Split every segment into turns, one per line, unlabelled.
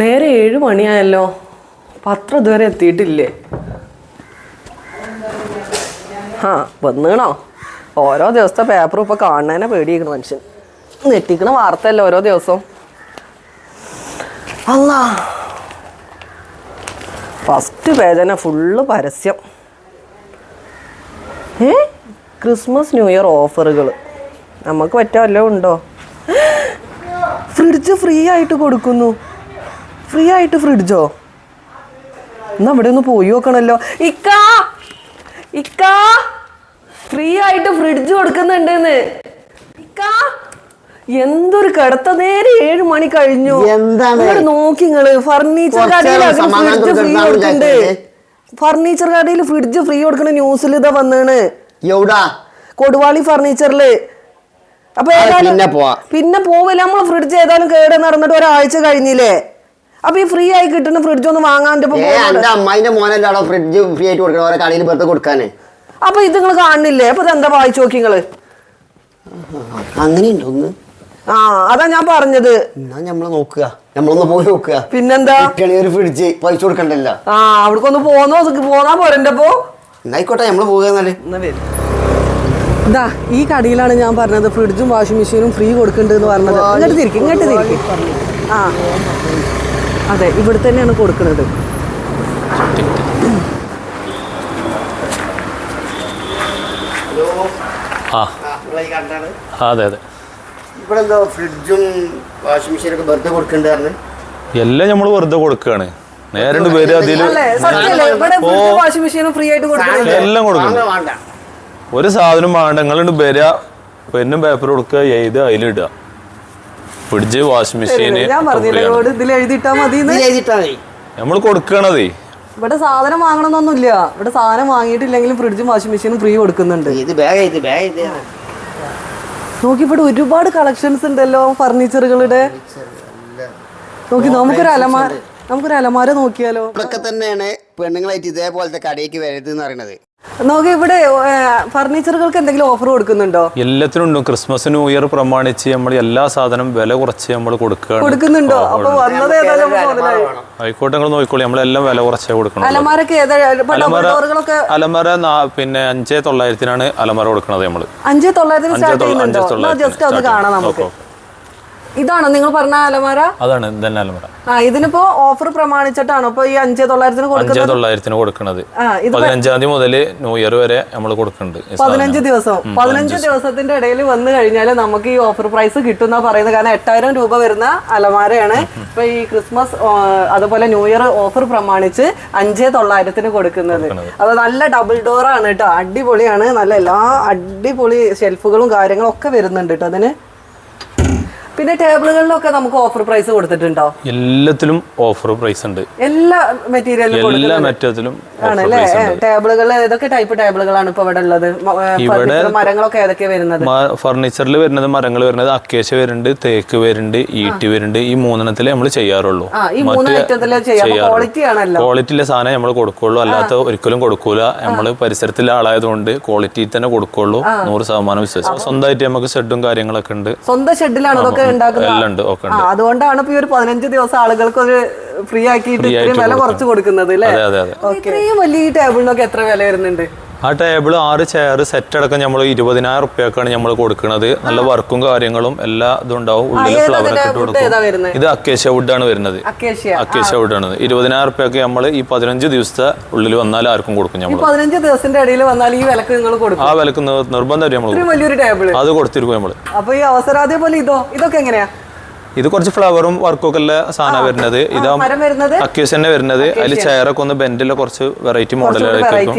നേരെ ഏഴ് മണിയായല്ലോ. പത്രം ഇതുവരെ എത്തിയിട്ടില്ലേ? ആ വന്നീണോ ഓരോ ദിവസത്തെ പേപ്പർ ഇപ്പൊ കാണുന്നതിനെ പേടിയിരിക്കണ മനുഷ്യൻ. നെറ്റിക്കണ വാർത്തയല്ല ഓരോ ദിവസവും അല്ല ഫസ്റ്റ് പേജന ഫുള്ള് പരസ്യം. ഏ? ക്രിസ്മസ് ന്യൂ ഇയർ ഓഫറുകൾ നമുക്ക് പറ്റാമല്ലോ ഉണ്ടോ? ഫ്രിഡ്ജ് ഫ്രീ ആയിട്ട് കൊടുക്കുന്നു. ഫ്രീ ആയിട്ട് ഫ്രിഡ്ജോ എന്നാ അവിടെ ഒന്ന് പോയി നോക്കണല്ലോ. ഇക്കാ! ഇക്കാ! ഫ്രീ ആയിട്ട് ഫ്രിഡ്ജ് കൊടുക്കുന്നുണ്ടെന്ന്. ഇക്കാ! എന്തൊരു കടത്ത നേരെ ഏഴ് മണി കഴിഞ്ഞു.
എന്താണ്?
നോക്കി നിങ്ങൾ ഫർണിച്ചർ കടയിൽ ഫ്രിഡ്ജ് ഫ്രീ
കൊടുക്കണ്ട്.
കൊടുക്കുന്നുണ്ട് ഫർണിച്ചർ കടയിൽ ഫ്രിഡ്ജ് ഫ്രീ കൊടുക്കണ ന്യൂസിൽ ഇതാ വന്നാണ്.
എവിടാ?
കൊടുവാളി ഫർണിച്ചറിൽ അപ്പൊ ഏതായാലും
പിന്നെ
പോവില്ല? നമ്മളെ ഫ്രിഡ്ജ് ഏതായാലും കേട് നടന്നിട്ട് ഒരാഴ്ച കഴിഞ്ഞില്ലേ? അപ്പൊ ഈ ഫ്രീ ആയി കിട്ടുന്ന ഫ്രിഡ്ജ് ഒന്ന് വാങ്ങാൻ.
എന്റെ അമ്മായിന്റെ മോനല്ലാടോ ഫ്രിഡ്ജ് ഫ്രീ ആയിട്ട് കൊടുക്കണം ഓരോ കടയിൽ വെറുതെ കൊടുക്കാനേ.
അപ്പൊ ഇത് നിങ്ങൾ കാണുന്നില്ലേ അപ്പൊ എന്താ വായിച്ചു നോക്കി നിങ്ങൾ?
അങ്ങനെയുണ്ടോ ഒന്ന്?
ആ അതാ ഞാൻ പറഞ്ഞത്.
എന്നാ നമ്മൾ നോക്കുക. നമ്മളൊന്ന് പോയി നോക്കുക.
പിന്നെന്താ?
ഒരു ഫ്രിഡ്ജ് പൈസ കൊടുക്കണ്ടല്ല.
ആ അവിടേക്കൊന്ന് പോന്നോ പോന്നാ പോരണ്ടപ്പോ
എന്നായിക്കോട്ടെ നമ്മൾ പോകുക എന്നാൽ.
ഇതാ ഈ കടയിലാണ് ഞാൻ പറഞ്ഞത് ഫ്രിഡ്ജും വാഷിംഗ് മെഷീനും ഫ്രീ കൊടുക്കണ്ടെന്ന് പറഞ്ഞത്. ഇങ്ങോട്ട് തിരിക്കും ഇങ്ങോട്ട് തിരിക്കും. ആ. അതെ ഇവിടെ തന്നെയാണ് കൊടുക്കുന്നത്.
ആ. അതെ അതെ.
ഇവിടെ എന്തോ ഫ്രിഡ്ജും വാഷിംഗ് മെഷീനും വെറുതെ കൊടുക്കണ്ടായിരുന്നു.
എല്ലാം നമ്മൾ വെറുതെ കൊടുക്കുകയാണ് നേരിട്ട് പേര് അതിൽ
അല്ലേ ഇവിടെ വാഷിംഗ് മെഷീനും ഫ്രീ ആയിട്ട് കൊടുക്കുന്നുണ്ട്
എല്ലാം കൊടുക്കണം.
വേണ്ട.
ഒരു സാധനം വേണ്ട. നിങ്ങളുണ്ട് പേര് പെന്നും പേപ്പർ കൊടുക്കുക എഴുതുക അതിലിടുക. ഫ്രിഡ്ജ് വാഷിംഗ് മെഷീൻ
ഞാൻ പറഞ്ഞില്ലേ ഇവിടെ ഇതിൽ എഴുതിയിട്ടാ മതി
നമ്മൾ കൊടുക്കണതേ.
ഇവിടെ സാധനം വാങ്ങണമെന്നൊന്നുമില്ല ഇവിടെ സാധനം വാങ്ങിയിട്ടില്ലെങ്കിലും ഫ്രിഡ്ജും വാഷിംഗ് മെഷീനും ഫ്രീ കൊടുക്കുന്നുണ്ട്.
ഇത് ബാഗ് ഇത് ബാഗ് ഇത്
നോക്കി ഇവിടെ ഒരുപാട് കളക്ഷൻസ് ഉണ്ടല്ലോ ഫർണിച്ചറുകളുടെ നോക്കി നമുക്കൊരു അലമാര നമുക്കൊരു അലമാര നോക്കിയാലോ?
ഇവിടൊക്കെ തന്നെയാണ് പെണ്ണുങ്ങളായിട്ട് ഇതേപോലത്തെ കടയ്ക്ക് വരരുത് എന്ന് പറയുന്നത്.
നോക്കി ഇവിടെ ഫർണിച്ചറുകൾക്ക് എന്തെങ്കിലും ഓഫർ കൊടുക്കുന്നുണ്ടോ?
എല്ലാത്തിനും ഉണ്ട്. ക്രിസ്മസ് ന്യൂ ഇയർ പ്രമാണിച്ച് നമ്മൾ എല്ലാ സാധനം വില കുറച്ച് നമ്മൾ കൊടുക്കുകയാണ്
കൊടുക്കുന്നുണ്ടോ? അപ്പൊ വന്നത് ഏതായാലും നമുക്ക് മുതലായി.
ആയിക്കോട്ടെ നിങ്ങൾ നോക്കിക്കോളി. നമ്മളെല്ലാം വില കുറച്ചേ കൊടുക്കണം
അലമാരൊക്കെ ഏതാ ഇപ്പൊ അലമാര ഡോറുകളൊക്കെ
അലമര നാ- പിന്നെ അഞ്ചേ തൊള്ളായിരത്തിനാണ് അലമാര കൊടുക്കുന്നത് നമ്മൾ
അഞ്ചേ തൊള്ളായിരത്തിന്
അഞ്ചേ
സ്റ്റാർട്ട് ചെയ്യുന്നുണ്ടോ? ജസ്റ്റ് അത് കാണാം നമുക്ക്. ഇതാണോ നിങ്ങൾ പറഞ്ഞ അലമാര?
അതാണ് ഇതന്നെ അലമാര.
ആ ഇതിനിപ്പോ ഓഫർ പ്രമാണിച്ചിട്ടാണോ ഇപ്പൊ ഈ അഞ്ചേ തൊള്ളായിരത്തിന്
അഞ്ചേ
കൊടുക്കുന്നത്
തൊള്ളായിരത്തിന് കൊടുക്കുന്നത്
ആ ഇത്
പതിനഞ്ചാം തീയതി മുതൽ ന്യൂ ഇയർ വരെ നമ്മൾ കൊടുക്കുന്നുണ്ട് ഈ
പതിനഞ്ച്
സാധനം.
ദിവസം പതിനഞ്ച് ദിവസത്തിന്റെ ഇടയിൽ വന്നു കഴിഞ്ഞാൽ നമുക്ക് ഈ ഓഫർ പ്രൈസ് കിട്ടും എന്നാ പറയുന്നത്. കാരണം എട്ടായിരം രൂപ വരുന്ന അലമാരയാണ്. ഇപ്പൊ ഈ ക്രിസ്മസ് ആ, അതുപോലെ ന്യൂ ഇയർ ഓഫർ പ്രമാണിച്ച് അഞ്ചേ തൊള്ളായിരത്തിന് കൊടുക്കുന്നത്. അത് നല്ല ഡബിൾ ഡോർ ആണ് കേട്ടോ അടിപൊളിയാണ്. നല്ല എല്ലാ അടിപൊളി ഷെൽഫുകളും കാര്യങ്ങളും ഒക്കെ വരുന്നുണ്ട് കേട്ടോ അതിന്. പിന്നെ ടേബിളുകളിലൊക്കെ നമുക്ക് ഓഫർ പ്രൈസ് കൊടുത്തിട്ടുണ്ടോ?
എല്ലാത്തിലും ഓഫർ പ്രൈസ് ഉണ്ട്.
എല്ലാ മെറ്റീരിയലും
എല്ലാ മെറ്റീരിയലും
ആണല്ലേ? ടേബിളുകൾ ഏതൊക്കെ ടൈപ്പ് ടേബിളുകളാണ് ഇപ്പൊ ഇവിടെ ഉള്ളത്? ഇവിടെ മരങ്ങളൊക്കെ ഏതൊക്കെ വരുന്നത്?
ഫർണിച്ചറിൽ വരുന്നത് മരങ്ങൾ വരുന്നത് അക്കേശ വരുന്നുണ്ട് തേക്ക് വരുന്നുണ്ട് ഈട്ടി വരുന്നുണ്ട്. ഈ മൂന്നെണ്ണത്തിലേ നമ്മൾ ചെയ്യാറുള്ളൂ. ക്വാളിറ്റിയിലെ സാധനം നമ്മൾ കൊടുക്കുള്ളൂ. അല്ലാത്ത ഒരിക്കലും കൊടുക്കൂല. നമ്മൾ പരിസരത്തിലെ ആളായതുകൊണ്ട് ക്വാളിറ്റി തന്നെ കൊടുക്കുള്ളൂ. നൂറ് ശതമാനം വിശ്വസിക്കും സ്വന്തമായിട്ട് നമുക്ക് ഷെഡും കാര്യങ്ങളൊക്കെ ഉണ്ട്.
സ്വന്തം ഷെഡിലാണ് ഉണ്ടാക്കുന്നത് അതുകൊണ്ടാണ് ഇപ്പൊ ഈ ഒരു പതിനഞ്ച് ദിവസം ആളുകൾക്ക് ഒരു ഫ്രീ ആക്കിയിട്ട് ഇത്രയും വില കുറച്ച് കൊടുക്കുന്നത് അല്ലേ? ഇത്രയും വലിയ ടേബിളിനൊക്കെ എത്ര വില വരുന്നുണ്ട്?
ആ ടേബിൾ ആറ് ചെയർ സെറ്റ് അടക്കം നമ്മൾ ഇരുപതിനായിരം റുപ്യക്കാണ് നമ്മൾ കൊടുക്കുന്നത്. നല്ല വർക്കും കാര്യങ്ങളും എല്ലാ ഇതും ഉണ്ടാവും. ഉള്ളിൽ ഫ്ലവർ ഒക്കെ ഇട്ട് കൊടുക്കും. ഇത് അക്കേഷ്യ വുഡാണ് വരുന്നത്.
അക്കേഷ്യ
വുഡ് ആണ്. ഇരുപതിനായിരം റുപ്യക്ക് നമ്മൾ ഈ പതിനഞ്ച് ദിവസത്തെ ഉള്ളിൽ വന്നാൽ ആർക്കും കൊടുക്കും നമ്മൾ.
പതിനഞ്ച് ദിവസത്തിന്റെ ഇടയിൽ വന്നാൽ ഈ വിലക്ക് നിങ്ങൾ കൊടുക്കും.
ആ വിലക്ക് നിർ- നിർബന്ധമായിട്ട് നമ്മൾ അത് കൊടുത്തിരിക്കും നമ്മൾ.
അപ്പൊ ഈ അവസരം അതേപോലെ ഇതോ? ഇതൊക്കെ എങ്ങനെയാ?
ഇത് കുറച്ച് ഫ്ലവറും വർക്കും ഒക്കെ ഉള്ള സാധനം വരുന്നത്. ഇതാ അക്കേഷ്യ തന്നെ വരുന്നത്. അതിൽ ചെയറൊക്കെ ഒന്ന് ബെൻഡിലെ കുറച്ച് വെറൈറ്റി മോഡലായിരിക്കും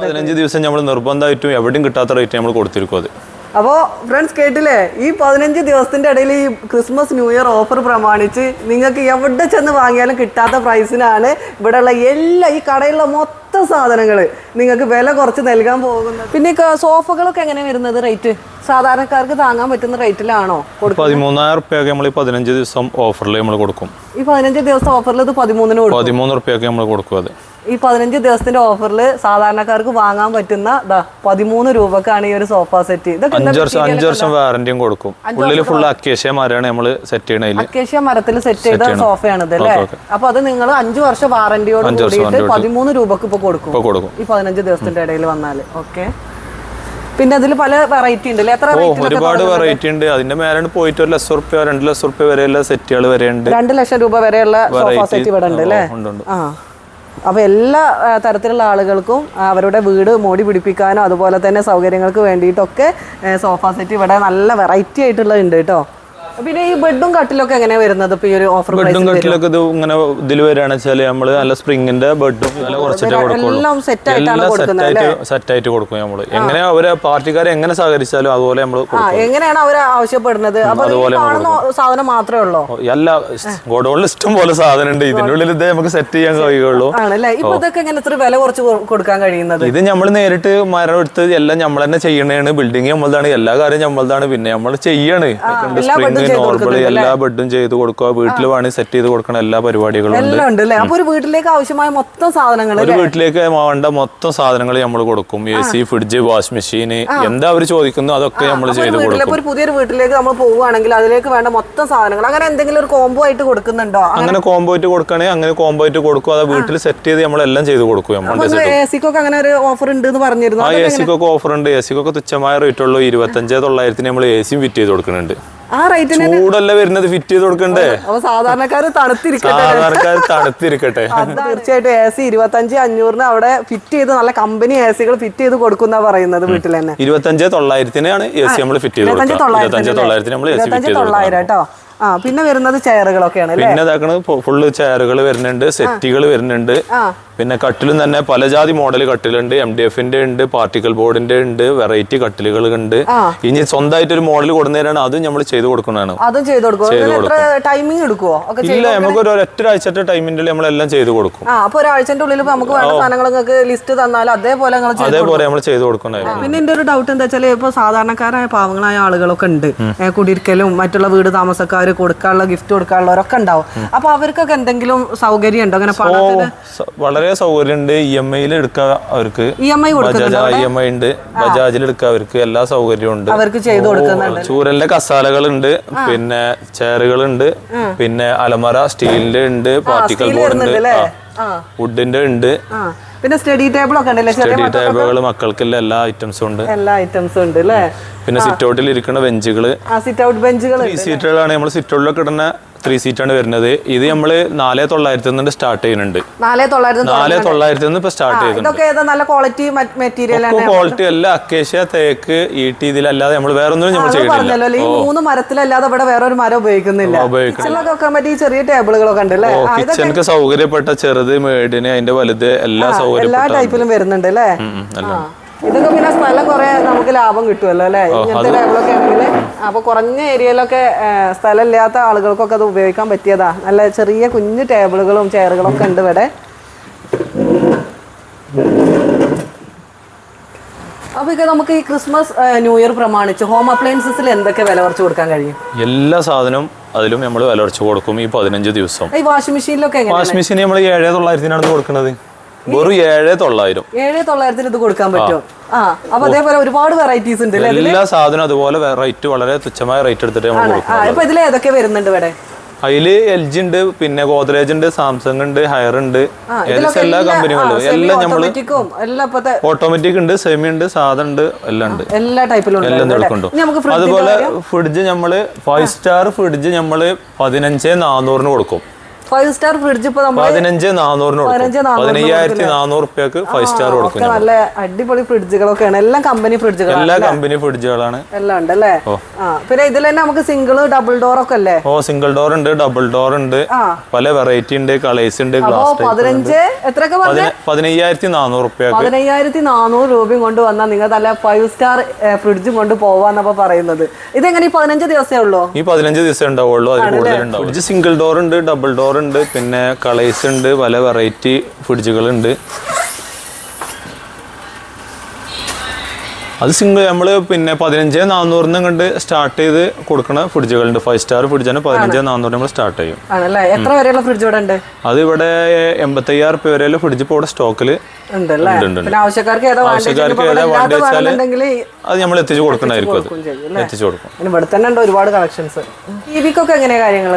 പതിനഞ്ച് ദിവസം നമ്മൾ നിർബന്ധമായിട്ടും എവിടെയും കിട്ടാത്ത റേറ്റ് നമ്മൾ കൊടുത്തിരിക്കും അത്.
അപ്പോൾ ഫ്രണ്ട്സ് കേട്ടില്ലേ? ഈ പതിനഞ്ച് ദിവസത്തിന്റെ ഇടയിൽ ഈ ക്രിസ്മസ് ന്യൂ ഇയർ ഓഫർ പ്രമാണിച്ച് നിങ്ങൾക്ക് എവിടെ ചെന്ന് വാങ്ങിയാലും കിട്ടാത്ത പ്രൈസിനാണ് ഇവിടെയുള്ള എല്ലാ ഈ കടയിലുള്ള മൊത്തം സാധനങ്ങൾ നിങ്ങൾക്ക് വില കുറച്ച് നൽകാൻ പോകുന്നത്. പിന്നെ സോഫകളൊക്കെ എങ്ങനെ വരുന്നത് റേറ്റ് സാധാരണക്കാർക്ക് താങ്ങാൻ പറ്റുന്ന റേറ്റിലാണോ
പതിമൂന്നായിരം റുപ്യൊക്കെ നമ്മൾ ഈ പതിനഞ്ച് ദിവസം ഓഫറിൽ നമ്മൾ കൊടുക്കും.
ഈ പതിനഞ്ച് ദിവസം ഓഫറിൽ ഇത് പതിമൂന്നിന് കൊടുക്കും.
പതിമൂന്ന് റുപ്യൊക്കെ നമ്മൾ കൊടുക്കും അത്.
ഈ പതിനഞ്ച് ദിവസത്തിന്റെ ഓഫറിൽ സാധാരണക്കാർക്ക് വാങ്ങാൻ പറ്റുന്ന പതിമൂന്ന് രൂപക്കാണ് ഈ ഒരു സോഫ സെറ്റ് ഇതൊക്കെ
അഞ്ച് വർഷം വാറന്റിയും കൊടുക്കും. ഉള്ളിൽ ഫുൾ അക്കേഷ്യ മരമാണ് നമ്മൾ സെറ്റ് ചെയ്യണതിൽ
അക്കേഷ്യ മരത്തിൽ സെറ്റ് ചെയ്ത സോഫയാണ് ഇത് അല്ലേ? അപ്പൊ അത് നിങ്ങൾ അഞ്ചു വർഷം വാറന്റിയോട് കൂടിയിട്ട് പതിമൂന്ന് രൂപക്ക് ഇപ്പൊ കൊടുക്കും. ഈ പതിനഞ്ച് ദിവസത്തിന്റെ ഇടയിൽ വന്നാൽ. ഓക്കെ പിന്നെ അതിൽ പല വെറൈറ്റി ഉണ്ട് അല്ലേ? എത്ര
ഒരുപാട് വെറൈറ്റി ഉണ്ട്. അതിന്റെ മേലാണ് പോയിട്ട് ഒരു ലക്ഷം റുപ്യ രണ്ട് ലക്ഷം റുപ്യ വരെയുള്ള സെറ്റുകൾ വരെ ഉണ്ട്
രണ്ട് ലക്ഷം രൂപ വരെയുള്ള സോഫ സെറ്റ് ഇവിടെ ഉണ്ട് അല്ലേ. ആ. അപ്പൊ എല്ലാ തരത്തിലുള്ള ആളുകൾക്കും അവരുടെ വീട് മോടി പിടിപ്പിക്കാനും അതുപോലെ തന്നെ സൗകര്യങ്ങൾക്ക് വേണ്ടിയിട്ടൊക്കെ സോഫ സെറ്റ് ഇവിടെ നല്ല വെറൈറ്റി ആയിട്ടുള്ളത് ഉണ്ട് കേട്ടോ. പിന്നെ ഈ ബെഡും കട്ടിലൊക്കെ എങ്ങനെ വരുന്നത്? ഇപ്പൊ ഈ ഒരു ഓഫർ
ബെഡും കട്ടിലൊക്കെ ഇത് ഇങ്ങനെ ഇതിൽ വരികയാണെന്ന് വെച്ചാൽ നമ്മൾ നല്ല സ്പ്രിങ്ങിന്റെ ബെഡും നല്ല കുറച്ചിട്ടേ കൊടുക്കുള്ളൂ.
എല്ലാം സെറ്റ് ആയിട്ടാണ്
സെറ്റായിട്ട് സെറ്റായിട്ട് കൊടുക്കും നമ്മൾ. എങ്ങനെ അവരെ പാർട്ടിക്കാരെ എങ്ങനെ സഹകരിച്ചാലും അതുപോലെ നമ്മൾ
ആ എങ്ങനെയാണ് അവർ ആവശ്യപ്പെടുന്നത്? അപ്പൊ ഈ കാണുന്ന സാധനം മാത്രമേ ഉള്ളൂ?
എല്ലാ ഗോഡൌണിൽ ഇഷ്ടം പോലെ സാധനം ഉണ്ട് ഇതിനുള്ളിൽ ഇതേ നമുക്ക് സെറ്റ് ചെയ്യാൻ കഴിയുള്ളൂ.
ആണല്ലേ? ഇപ്പൊ ഇതൊക്കെ എങ്ങനെ ഇത്ര വില കുറച്ച് കൊ- കൊടുക്കാൻ കഴിയുന്നത്?
ഇത് നമ്മൾ നേരിട്ട് മരം എടുത്ത് എല്ലാം നമ്മൾ തന്നെ ചെയ്യണേണ്. ബിൽഡിംഗ് നമ്മളതാണ്. എല്ലാ കാര്യം നമ്മളതാണ്. പിന്നെ നമ്മൾ ചെയ്യാണ്.
എല്ലാ ബെഡും
നോർമൽ എല്ലാ ബെഡും ചെയ്ത് കൊടുക്കുക. വീട്ടിൽ വേണമെങ്കിൽ സെറ്റ് ചെയ്ത് കൊടുക്കണ എല്ലാ പരിപാടികളും ഉണ്ട്.
എല്ലാം ഉണ്ട് അല്ലേ അപ്പൊ ഒരു വീട്ടിലേക്ക് ആവശ്യമായ മൊത്തം സാധനങ്ങൾ
ഒരു വീട്ടിലേക്ക് വേണ്ട മൊത്തം സാധനങ്ങൾ നമ്മൾ കൊടുക്കും. A C fridge wash machine എന്താ അവർ ചോദിക്കുന്നു അതൊക്കെ നമ്മൾ ചെയ്ത് കൊടുക്കും.
ഒരു പുതിയൊരു വീട്ടിലേക്ക് നമ്മൾ പോവുകയാണെങ്കിൽ അതിലേക്ക് വേണ്ട മൊത്തം സാധനങ്ങൾ. അങ്ങനെ എന്തെങ്കിലും ഒരു കോംബോ ആയിട്ട് കൊടുക്കുന്നുണ്ടോ?
അങ്ങനെ കോംബോ ആയിട്ട് കൊടുക്കണേ അങ്ങനെ കോംബോ ആയിട്ട് കൊടുക്കും. അത് വീട്ടിൽ സെറ്റ് ചെയ്ത് നമ്മളെല്ലാം ചെയ്ത് കൊടുക്കും നമ്മൾ
എ സിക്കൊക്കെ അങ്ങനെ ഒരു ഓഫർ ഉണ്ട് എന്ന് പറഞ്ഞിരുന്നു.
ആ എ സിക്കൊക്കെ ഓഫർ ഉണ്ട്. എ സിക്കൊക്കെ തുച്ഛമായ റേറ്റ് ഉള്ളൂ ഇരുപത്തഞ്ചേ തൊള്ളായിരത്തിന് നമ്മൾ എ സിയും ഫിറ്റ് ചെയ്ത് കൊടുക്കുന്നുണ്ട്.
ആ റേറ്റിന്
ചൂടല്ല വരുന്നത്? ഫിറ്റ് ചെയ്ത് കൊടുക്കണ്ടേ?
അപ്പൊ സാധാരണക്കാർ തണുത്തിരിക്കട്ടെ.
സാധാരണക്കാർ തണുത്തിരിക്കട്ടെ.
തീർച്ചയായിട്ടും എ സി ഇരുപത്തഞ്ച് അഞ്ഞൂറിന് അവിടെ ഫിറ്റ് ചെയ്ത് നല്ല കമ്പനി എ സികൾ ഫിറ്റ് ചെയ്ത് കൊടുക്കുന്ന പറയുന്നത് വീട്ടിൽ തന്നെ.
ഇരുപത്തഞ്ച് തൊള്ളായിരത്തിനാണ് എ സി നമ്മൾ ഫിറ്റ് ചെയ്ത്
ഇരുപത്തഞ്ച് തൊള്ളായിരം കേട്ടോ. ആ പിന്നെ വരുന്നത് ചെയറുകളൊക്കെയാണ്
പിന്നെ ഫുള്ള് ചെയറുകൾ വരുന്നുണ്ട് സെറ്റുകൾ വരുന്നുണ്ട്. പിന്നെ കട്ടിലും തന്നെ പലജാതി മോഡൽ കട്ടിലുണ്ട് എം ഡി എഫിന്റെ ഉണ്ട് പാർട്ടിക്കൽ ബോർഡിന്റെ ഉണ്ട് വെറൈറ്റി കട്ടിലുകൾ ഉണ്ട്. ഇനി സ്വന്തമായിട്ട് ഒരു മോഡൽ കൊടുക്കുന്നതിനാണ് അതും നമ്മൾ ചെയ്ത് കൊടുക്കുന്നതാണ്.
അതും ചെയ്ത്
ഇല്ല നമുക്ക് ഒരു ഒറ്റ ആഴ്ചത്തെ ടൈമിന്റെ നമ്മളെല്ലാം ചെയ്ത് കൊടുക്കും.
അപ്പൊ ഒരാഴ്ചന്റെ ഉള്ളിൽ നമുക്ക് വേണ്ട സാധനങ്ങൾ ലിസ്റ്റ് തന്നാൽ അതേപോലെ
അതേപോലെ നമ്മൾ ചെയ്തു കൊടുക്കുന്നതായിരുന്നു
പിന്നെ എന്റെ ഒരു ഡൗട്ട് എന്താ വെച്ചാൽ ഇപ്പൊ സാധാരണക്കാരായ പാവങ്ങളായ ആളുകളൊക്കെ ഉണ്ട്. കുടിയിരിക്കലും മറ്റുള്ള വീട് താമസക്കാർ കൊടുക്കാനുള്ള ഗിഫ്റ്റ് കൊടുക്കാനുള്ളവരൊക്കെ ഉണ്ടാവും. അപ്പൊ അവർക്കൊക്കെ എന്തെങ്കിലും സൗകര്യം ഉണ്ടോ അങ്ങനെ
സ- വളരെ സൗകര്യം ഉണ്ട് ഇ എം ഐയിൽ എടുക്കാം അവർക്ക്.
E M I
Bajaj E M I ഉണ്ട്. ബജാജിൽ എടുക്കാം അവർക്ക് എല്ലാ സൗകര്യവും ഉണ്ട്.
അവർക്ക് ചെയ്തു കൊടുക്കുന്നുണ്ട്.
ചൂരലിന്റെ കസാലകളുണ്ട്. പിന്നെ ചെയറുകളുണ്ട്. പിന്നെ അലമറ സ്റ്റീലിന്റെ ഉണ്ട് പാർട്ടിക്കൽ ബോർഡ് ഉണ്ട് വുഡിന്റെ ഉണ്ട്.
പിന്നെ സ്റ്റഡി ടേബിൾ ഒക്കെ ഉണ്ടല്ലേ?
സ്റ്റഡി ടേബിളുകൾ മക്കൾക്കുള്ള എല്ലാ ഐറ്റംസും ഉണ്ട്.
എല്ലാ ഐറ്റംസും ഉണ്ട് അല്ലേ?
പിന്നെ സിറ്റ് ഔട്ടിൽ ഇരിക്കുന്ന ബെഞ്ചുകൾ
ആ സിറ്റ് ഔട്ട് ബെഞ്ചുകൾ
സീറ്റുകളാണ് നമ്മൾ സിറ്റ് ഔട്ടിലൊക്കെ ഇടുന്ന ത്രീ സീറ്റാണ് വരുന്നത്. ഇത് നമ്മൾ നാല് തൊള്ളായിരത്തി നിന്ന് സ്റ്റാർട്ട് ചെയ്യുന്നുണ്ട്.
നാല് തൊള്ളായിരത്തി
നിന്ന് ഇപ്പൊ സ്റ്റാർട്ട് ചെയ്യുന്നുണ്ട്
നല്ല ക്വാളിറ്റി മെറ്റീരിയൽ
ക്വാളിറ്റി അല്ല അക്കേഷ്യ തേക്ക് ഈ ഇതിലല്ലാതെ നമ്മൾ വേറെ ഒന്നും നമ്മൾ
ചെയ്യുന്നില്ല ഈ മൂന്ന് മരത്തിലല്ലാതെ ഇവിടെ വേറെ ഒരു മരം ഉപയോഗിക്കുന്നില്ല.
ഉപയോഗിക്കുന്നില്ല.
ചെറിയ ടേബിളുകളൊക്കെ ഉണ്ട്
കിച്ചണിക്ക് സൗകര്യപ്പെട്ട ചെറുത് മേടിന് അതിന്റെ വലുത് എല്ലാ
എല്ലാ
സൗകര്യപ്പെട്ട
ടൈപ്പിലും വരുന്നുണ്ട് അല്ലേ? ഇതൊക്കെ പിന്നെ സ്ഥലം കുറെ നമുക്ക് ലാഭം കിട്ടുമല്ലോ അല്ലേ? ഇങ്ങനത്തെ ടേബിളൊക്കെ ആണെങ്കിൽ അപ്പൊ കുറഞ്ഞ ഏരിയയിലൊക്കെ സ്ഥലമില്ലാത്ത സ്ഥലം ഇല്ലാത്ത ആളുകൾക്കൊക്കെ അത് ഉപയോഗിക്കാൻ പറ്റിയതാ. നല്ല ചെറിയ കുഞ്ഞു ടേബിളുകളും ചെയറുകളും ഒക്കെ ഉണ്ട് ഇവിടെ. അപ്പൊ ഇത് നമുക്ക് ഈ ക്രിസ്മസ് ന്യൂ ഇയർ പ്രമാണിച്ച്. ഹോം അപ്ലയൻസസിൽ എന്തൊക്കെ വില കുറച്ച് കൊടുക്കാൻ കഴിയും?
എല്ലാ സാധനവും അതിലും നമ്മൾ വില കുറച്ച് കൊടുക്കും ഈ പതിനഞ്ച് ദിവസം.
ഈ വാഷിംഗ് മെഷീനിലൊക്കെ
വാഷിംഗ് മെഷീൻ നമ്മൾ ഏഴ് തൊള്ളായിരത്തിനാണ് കൊടുക്കുന്നത്. വെറും ഏഴ് തൊള്ളായിരം.
ഏഴ് തൊള്ളായിരത്തിന് ഇത് കൊടുക്കാൻ പറ്റും ആ. അപ്പൊ അതേപോലെ ഒരുപാട് വെറൈറ്റീസ് ഉണ്ട്
എല്ലാ സാധനവും അതുപോലെ റേറ്റ് വളരെ തുച്ഛമായ റേറ്റ് എടുത്തിട്ട് നമ്മൾ കൊടുക്കും
ഇപ്പൊ ഇതിൽ ഏതൊക്കെ വരുന്നുണ്ട് ഇവിടെ?
അതിൽ എൽ ജി ഉണ്ട് പിന്നെ ഗോദ്രേജ് ഉണ്ട് സാംസങ് ഉണ്ട് ഹയർ ഉണ്ട്. ഏകദേശം എല്ലാ കമ്പനികളും എല്ലാം
ഇപ്പത്തെ
ഓട്ടോമാറ്റിക് ഉണ്ട് സെമി ഉണ്ട് സാധനം ഉണ്ട് എല്ലാം ഉണ്ട്.
എല്ലാ ടൈപ്പിലും
എല്ലാം എടുക്കുന്നുണ്ട്. അതുപോലെ ഫ്രിഡ്ജ് നമ്മൾ ഫൈവ് സ്റ്റാർ ഫ്രിഡ്ജ് നമ്മൾ പതിനഞ്ച് നാനൂറിന് കൊടുക്കും.
ഫൈവ് സ്റ്റാർ ഫ്രിഡ്ജ് ഇപ്പൊ നമ്മൾ
പതിനഞ്ച് നാനൂറിന് പതിനയ്യായിരത്തി നാനൂറ് റുപ്യക്ക് ഫൈവ് സ്റ്റാർ കൊടുക്കും
നല്ല അടിപൊളി ഫ്രിഡ്ജുകളൊക്കെയാണ്. എല്ലാം കമ്പനി ഫ്രിഡ്ജുകളാണ്
എല്ലാ കമ്പനി ഫ്രിഡ്ജുകളാണ്.
എല്ലാം ഉണ്ട് അല്ലേ ആ പിന്നെ ഇതിൽ തന്നെ നമുക്ക് സിംഗിൾ ഡബിൾ ഡോർ ഒക്കെ അല്ലേ?
ഓ സിംഗിൾ ഡോർ ഉണ്ട് ഡബിൾ ഡോർ ഉണ്ട്. പല വെറൈറ്റി ഉണ്ട് കളേഴ്സ് ഉണ്ട് ഗ്ലാസ്
പതിനഞ്ച് എത്രയൊക്കെ പറഞ്ഞു?
പതിനയ്യായിരത്തി നാനൂറ് റുപ്യ
പതിനയ്യായിരത്തി നാനൂറ് രൂപയും കൊണ്ട് വന്നാൽ നിങ്ങൾ നല്ല ഫൈവ് സ്റ്റാർ ഫ്രിഡ്ജും കൊണ്ട് പോവാന്നപ്പോ പറയുന്നത്. ഇതെങ്ങനെ ഈ പതിനഞ്ച് ദിവസമേ ഉള്ളൂ?
ഈ പതിനഞ്ച് ദിവസം ഉണ്ടാവുള്ളൂ അതിൽ കൂടുതൽ ഉണ്ടാവും ഫ്രിഡ്ജ് സിംഗിൾ ഡോർ ഉണ്ട് ഡബിൾ ഡോർ ഉണ്ട് പിന്നെ കളേഴ്സ് ഉണ്ട് പല വെറൈറ്റി ഫ്രിഡ്ജുകളുണ്ട് അത് സിംഗിൾ നമ്മൾ പിന്നെ പതിനഞ്ച് നാനൂറിന് കണ്ട് സ്റ്റാർട്ട് ചെയ്ത് കൊടുക്കുന്ന ഫ്രിഡ്ജുകളുണ്ട് ഫൈവ് സ്റ്റാർ ഫ്രിഡ്ജിന് പതിനഞ്ച് നാന്നൂറ് നമ്മൾ സ്റ്റാർട്ട് ചെയ്യും.
എത്ര വരെയുള്ള ഫ്രിഡ്ജ് ഇവിടെ ഉണ്ട്?
അത് ഇവിടെ എൺപത്തയ്യായിരം രൂപ വരെയുള്ള ഫ്രിഡ്ജ് ഇപ്പോൾ ഇവിടെ സ്റ്റോക്കിൽ ഉണ്ട്, ഉണ്ട്.
ആവശ്യക്കാർക്ക് ഏതാ
വണ്ടി വെച്ചാൽ അത് നമ്മൾ എത്തിച്ചു കൊടുക്കണമായിരിക്കും അത്. എത്തിച്ചു കൊടുക്കും.
ഇവിടെ തന്നെ ഉണ്ട് ഒരുപാട് കളക്ഷൻസ് ടി വിക്കൊക്കെ എങ്ങനെയാ കാര്യങ്ങൾ?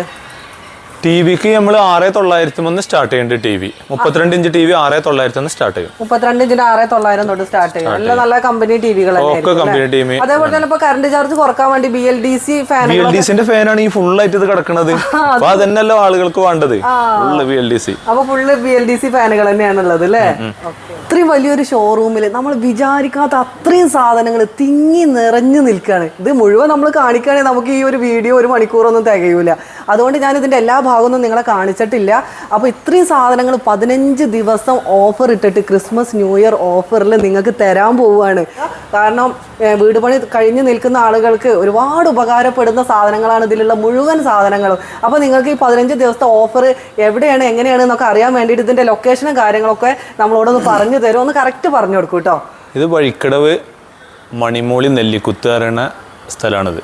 ടി വിക്ക് നമ്മൾ ആറ് തൊള്ളായിരത്തി ഒന്ന് സ്റ്റാർട്ട് ചെയ്യുന്നുണ്ട് ടി വി മുപ്പത്തിരണ്ട് ഇഞ്ച് ടി വി ആറ് തൊള്ളായിരത്തി ഒന്ന് സ്റ്റാർട്ട് ചെയ്യും.
മുപ്പത്തിരണ്ട് ഇഞ്ചിന് ആറ് തൊള്ളായിരം തൊട്ട് സ്റ്റാർട്ട് ചെയ്യും. നല്ല നല്ല കമ്പനി ടിവികൾ
ഒക്കെ കമ്പനി ടീം
അതേപോലെ തന്നെ ഇപ്പൊ കറണ്ട് ചാർജ് കുറയ്ക്കാൻ വേണ്ടി B L D C fan
B L D സിന്റെ ഫാനാണ് ഈ ഫുൾ ആയിട്ട് ഇത് കിടക്കുന്നത് അപ്പൊ അതന്നെല്ലോ ആളുകൾക്ക് വേണ്ടത്. Full B L D C
അപ്പൊ full B L D C ഫാനുകൾ തന്നെയാണുള്ളത് അല്ലേ? ഇത്രയും വലിയൊരു ഷോറൂമിൽ നമ്മൾ വിചാരിക്കാത്ത അത്രയും സാധനങ്ങൾ തിങ്ങി നിറഞ്ഞു നിൽക്കുകയാണ്. ഇത് മുഴുവൻ നമ്മൾ കാണിക്കുകയാണെങ്കിൽ നമുക്ക് ഈ ഒരു വീഡിയോ ഒരു മണിക്കൂറൊന്നും തികയൂല. അതുകൊണ്ട് ഞാൻ ഇതിന്റെ എല്ലാ ഭാഗമൊന്നും നിങ്ങളെ കാണിച്ചിട്ടില്ല. അപ്പോൾ ഇത്രയും സാധനങ്ങൾ പതിനഞ്ച് ദിവസം ഓഫർ ഇട്ടിട്ട് ക്രിസ്മസ് ന്യൂ ഇയർ ഓഫറിൽ നിങ്ങൾക്ക് തരാൻ പോവുകയാണ്. കാരണം വീട് പണി കഴിഞ്ഞ് നിൽക്കുന്ന ആളുകൾക്ക് ഒരുപാട് ഉപകാരപ്പെടുന്ന സാധനങ്ങളാണ് ഇതിലുള്ള മുഴുവൻ സാധനങ്ങളും. അപ്പോൾ നിങ്ങൾക്ക് ഈ പതിനഞ്ച് ദിവസത്തെ ഓഫർ എവിടെയാണ് എങ്ങനെയാണ് എന്നൊക്കെ അറിയാൻ വേണ്ടിയിട്ട് ഇതിന്റെ ലൊക്കേഷനും കാര്യങ്ങളൊക്കെ നമ്മളോടൊന്ന് പറഞ്ഞു തരും ഒന്ന് കറക്റ്റ് പറഞ്ഞു കൊടുക്കും കേട്ടോ
ഇത് വഴിക്കടവ് മണിമൂളി നെല്ലിക്കുത്ത് പറയുന്ന സ്ഥലമാണിത്.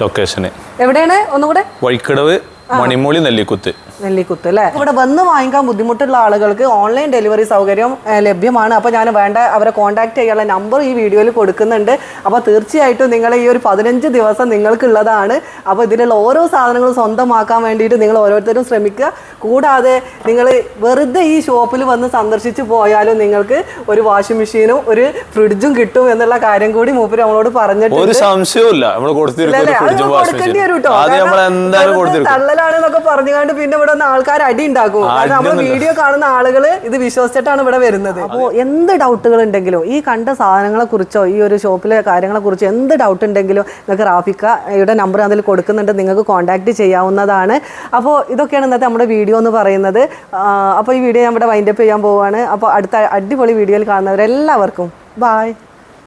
ലൊക്കേഷന്
എവിടെയാണ്? ഒന്നുകൂടെ.
വഴിക്കടവ് മണിമൂളി നെല്ലിക്കുത്ത്.
നെല്ലിക്കുത്ത് അല്ലേ? ഇവിടെ വന്ന് വാങ്ങിക്കാൻ ബുദ്ധിമുട്ടുള്ള ആളുകൾക്ക് ഓൺലൈൻ ഡെലിവറി സൗകര്യം ലഭ്യമാണ്. അപ്പോൾ ഞാൻ വേണ്ട അവരെ കോൺടാക്ട് ചെയ്യാനുള്ള നമ്പർ ഈ വീഡിയോയിൽ കൊടുക്കുന്നുണ്ട്. അപ്പോൾ തീർച്ചയായിട്ടും നിങ്ങൾ ഈ ഒരു പതിനഞ്ച് ദിവസം നിങ്ങൾക്കുള്ളതാണ്. അപ്പോൾ ഇതിലുള്ള ഓരോ സാധനങ്ങളും സ്വന്തമാക്കാൻ വേണ്ടിയിട്ട് നിങ്ങൾ ഓരോരുത്തരും ശ്രമിക്കുക. കൂടാതെ നിങ്ങൾ വെറുതെ ഈ ഷോപ്പിൽ വന്ന് സന്ദർശിച്ച് പോയാലും നിങ്ങൾക്ക് ഒരു വാഷിംഗ് മെഷീനും ഒരു ഫ്രിഡ്ജും കിട്ടും എന്നുള്ള കാര്യം കൂടി മൂപ്പര് നമ്മളോട് പറഞ്ഞിട്ടുണ്ട്.
ഒരു സംശയവും ഇല്ല നമ്മൾ കൊടുത്തിരിക്കും.
ഇല്ലല്ലേ? തള്ളലാണെന്നൊക്കെ പറഞ്ഞുകൊണ്ട് പിന്നെ ഇവിടെ ഒന്ന് ആൾക്കാർ അടി ഉണ്ടാക്കും. നമ്മൾ വീഡിയോ കാണുന്ന ആളുകൾ ഇത് വിശ്വസിച്ചിട്ടാണ് ഇവിടെ വരുന്നത്. അപ്പോൾ എന്ത് ഡൗട്ടുകൾ ഉണ്ടെങ്കിലും ഈ കണ്ട സാധനങ്ങളെ കുറിച്ചോ ഈ ഒരു ഷോപ്പിലെ കാര്യങ്ങളെ കുറിച്ചോ എന്ത് ഡൗട്ട് ഉണ്ടെങ്കിലും നിങ്ങൾക്ക് റാഫിക്കയുടെ നമ്പർ അതിൽ കൊടുക്കുന്നുണ്ട്. നിങ്ങൾക്ക് കോൺടാക്ട് ചെയ്യാവുന്നതാണ്. അപ്പോൾ ഇതൊക്കെയാണ് ഇന്നത്തെ നമ്മുടെ വീഡിയോ എന്ന് പറയുന്നത്. അപ്പോൾ ഈ വീഡിയോ ഞാൻ ഇവിടെ വൈൻഡപ്പ് ചെയ്യാൻ പോവുകയാണ്. അപ്പോൾ അടുത്ത അടിപൊളി വീഡിയോയിൽ കാണുന്നവരെല്ലാവർക്കും. ബായ്